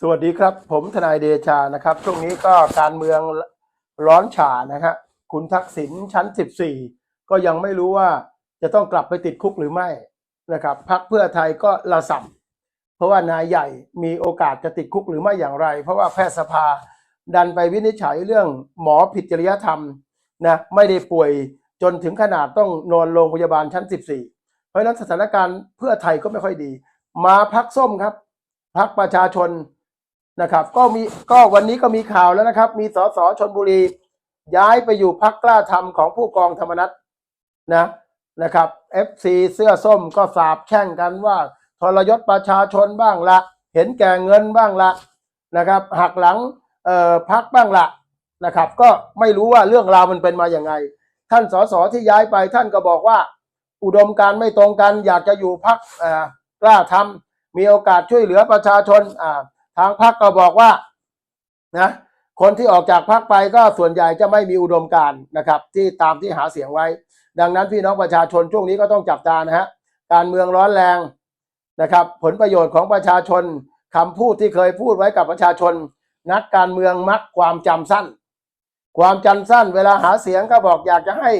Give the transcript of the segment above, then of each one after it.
สวัสดีครับ ผมทนายเดชานะครับช่วงนี้ก็การเมืองร้อนฉานะครับคุณทักษิณชั้น 14 ก็ยังไม่รู้ว่าจะต้องกลับไปติดคุกหรือไม่นะครับพักเพื่อไทยก็ระส่ำเพราะว่านายใหญ่มีโอกาสจะติดคุกหรือไม่อย่างไร เพราะว่าแพทยสภาดันไปวินิจฉัยเรื่องหมอผิดจริยธรรมนะไม่ได้ป่วยจนถึงขนาดต้องนอนโรงพยาบาลชั้น 14 เพราะฉะนั้นสถานการณ์เพื่อไทยก็ไม่ค่อยดี มาพักส้มครับพักประชาชน นะครับ ก็มีก็วันนี้ก็มีข่าวแล้วนะครับ มีสสชนบุรี ย้ายไปอยู่พักกล้าทำของผู้กองธรรมนัฐนะนะครับ FC เสื้อส้มก็สาบแช่งกันว่าทรยศประชาชนบ้างละ เห็นแก่เงินบ้างละนะครับ หักหลังเอ่อพักบ้างละนะครับ ก็ไม่รู้ว่าเรื่องราวมันเป็นมาอย่างไง ท่านสสที่ย้ายไปท่านก็บอกว่า อุดมการไม่ตรงกันอยากจะอยู่พักกล้าทำมีโอกาสช่วยเหลือประชาชนอ่า ทางพรรคก็บอกว่านะคนที่ออกจากพรรคไปก็ส่วนใหญ่จะไม่มีอุดมการนะครับ ที่ตามที่หาเสียงไว้ ดังนั้นพี่น้องประชาชนช่วงนี้ก็ต้องจับตานะฮะการเมืองร้อนแรงนะครับ ผลประโยชน์ของประชาชนคำพูดที่เคยพูดไว้กับประชาชน นักการเมืองมักความจำสั้น ความจำสั้น เวลาหาเสียงก็บอกอยากจะให้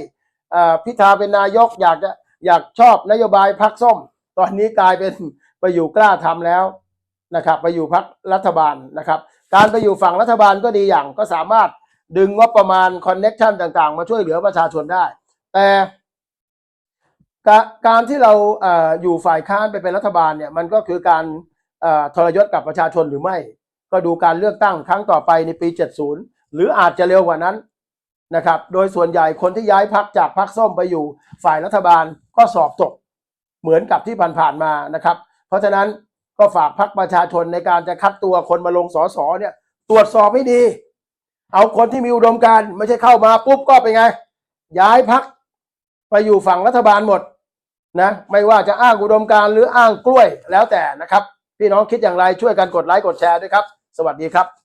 พิธาเป็นนายกอยากจะอยากชอบนโยบายพักส้ม ตอนนี้กลายเป็นไปอยู่กล้าทำแล้ว นะครับไปอยู่พักรัฐบาลนะครับ การไปอยู่ฝั่งรัฐบาลก็ดีอย่างก็สามารถดึงงบประมาณคอนเน็ชันต่างๆ มาช่วยเหลือประชาชนได้ แต่การที่เราออยู่ฝ่ายค้านไปเป็นรัฐบาลเนี่ยมันก็คือการทรยศกับประชาชนหรือไม่ ก็ดูการเลือกตั้งครั้งต่อไปในปี 70 หรืออาจจะเร็วกว่านั้นนะครับ โดยส่วนใหญ่คนที่ย้ายพักจากพักส้มไปอยู่ฝ่ายรัฐบาลก็สอบตกเหมือนกับที่ผ่านๆมานะครับ เพราะฉะนั้น ก็ฝากพักประชาชนในการจะคัดตัวคนมาลงสอสอเนี่ย ตรวจสอบให้ดี เอาคนที่มีอุดมการไม่ใช่เข้ามาปุ๊บก็เป็นไง ย้ายพักไปอยู่ฝั่งรัฐบาลหมดนะไม่ว่าจะอ้างอุดมการหรืออ้างกล้วยแล้วแต่นะครับ พี่น้องคิดอย่างไรช่วยกันกดไลค์กดแชร์ด้วยครับ สวัสดีครับ